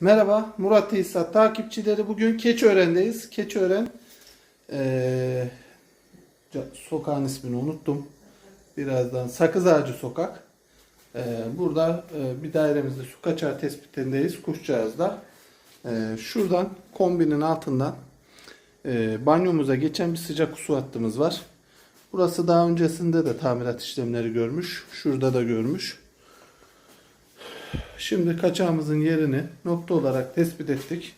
Merhaba Murat Tesisat takipçileri. Bugün Keçiören'deyiz. Keçiören ca- sokağın ismini unuttum. Birazdan Sakız Ağacı Sokak. Eee, burada eee, bir dairemizde su kaçağı tespitindeyiz. Kuşçağız'da. Eee, şuradan kombinin altından eee, banyomuza geçen bir sıcak su hattımız var. Burası daha öncesinde de tamirat işlemleri görmüş. Şurada da görmüş. Şimdi kaçağımızın yerini nokta olarak tespit ettik.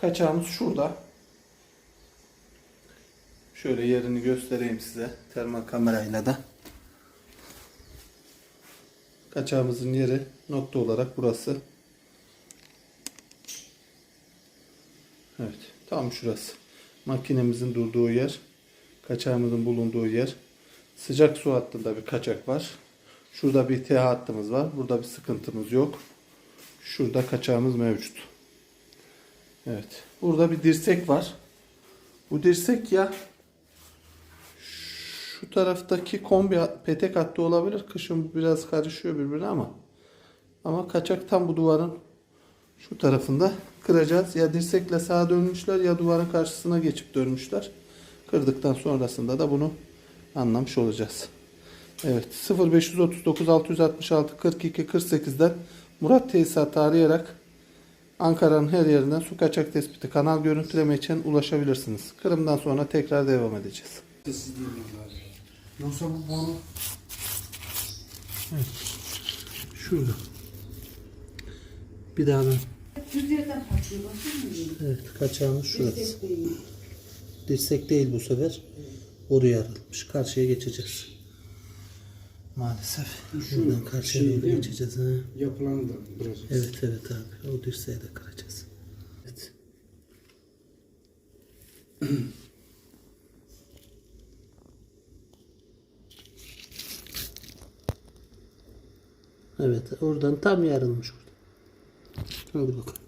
Kaçağımız şurada. Şöyle yerini göstereyim size termal kamerayla da. Kaçağımızın yeri nokta olarak burası. Evet, tam şurası. Makinemizin durduğu yer, kaçağımızın bulunduğu yer. Sıcak su hattında bir kaçak var. Şurada bir T hattımız var. Burada bir sıkıntımız yok. Şurada kaçağımız mevcut. Evet. Burada bir dirsek var. Bu dirsek ya şu taraftaki kombi petek hattı olabilir. Kışın biraz karışıyor birbirine ama ama kaçak tam bu duvarın şu tarafında kıracağız. Ya dirsekle sağa dönmüşler ya duvarın karşısına geçip dönmüşler. Kırdıktan sonrasında da bunu anlamış olacağız. Evet 0539 666 42 48'den Murat Tesisat'ı arayarak Ankara'nın her yerinden su kaçak tespiti kanal görüntüleme için ulaşabilirsiniz. Kırım'dan sonra tekrar devam edeceğiz. Sessiz değil. Yoksa bu boru Şurada. Bir daha ben. Düz yerden? Evet kaçağımız şurası. Destek değil. Dirsek değil bu sefer. Boru yarılmış. Karşıya geçeceğiz. Maalesef. Şu Buradan karşıya şey doğru değil geçeceğiz. Ha. yapılanı da biraz. Evet evet abi. O dirseği de kıracağız. Evet. Evet oradan tam yarılmış orada. Hadi bakalım.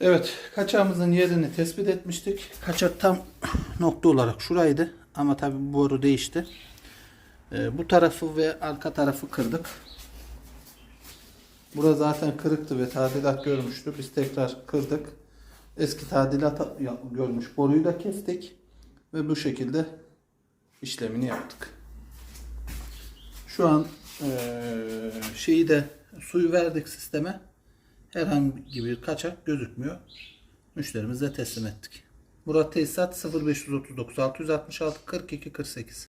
Evet kaçağımızın yerini tespit etmiştik. Kaçak tam nokta olarak şuraydı. Ama tabi boru değişti. Ee, bu tarafı ve arka tarafı kırdık. Bura zaten kırıktı ve tadilat görmüştü. Biz tekrar kırdık. Eski tadilat görmüş boruyu da kestik. Ve bu şekilde işlemini yaptık. Şu an eee, şeyi de suyu verdik sisteme. Herhangi bir kaçak gözükmüyor. Müşterimize teslim ettik. Murat Tesisat 0539 666 42 48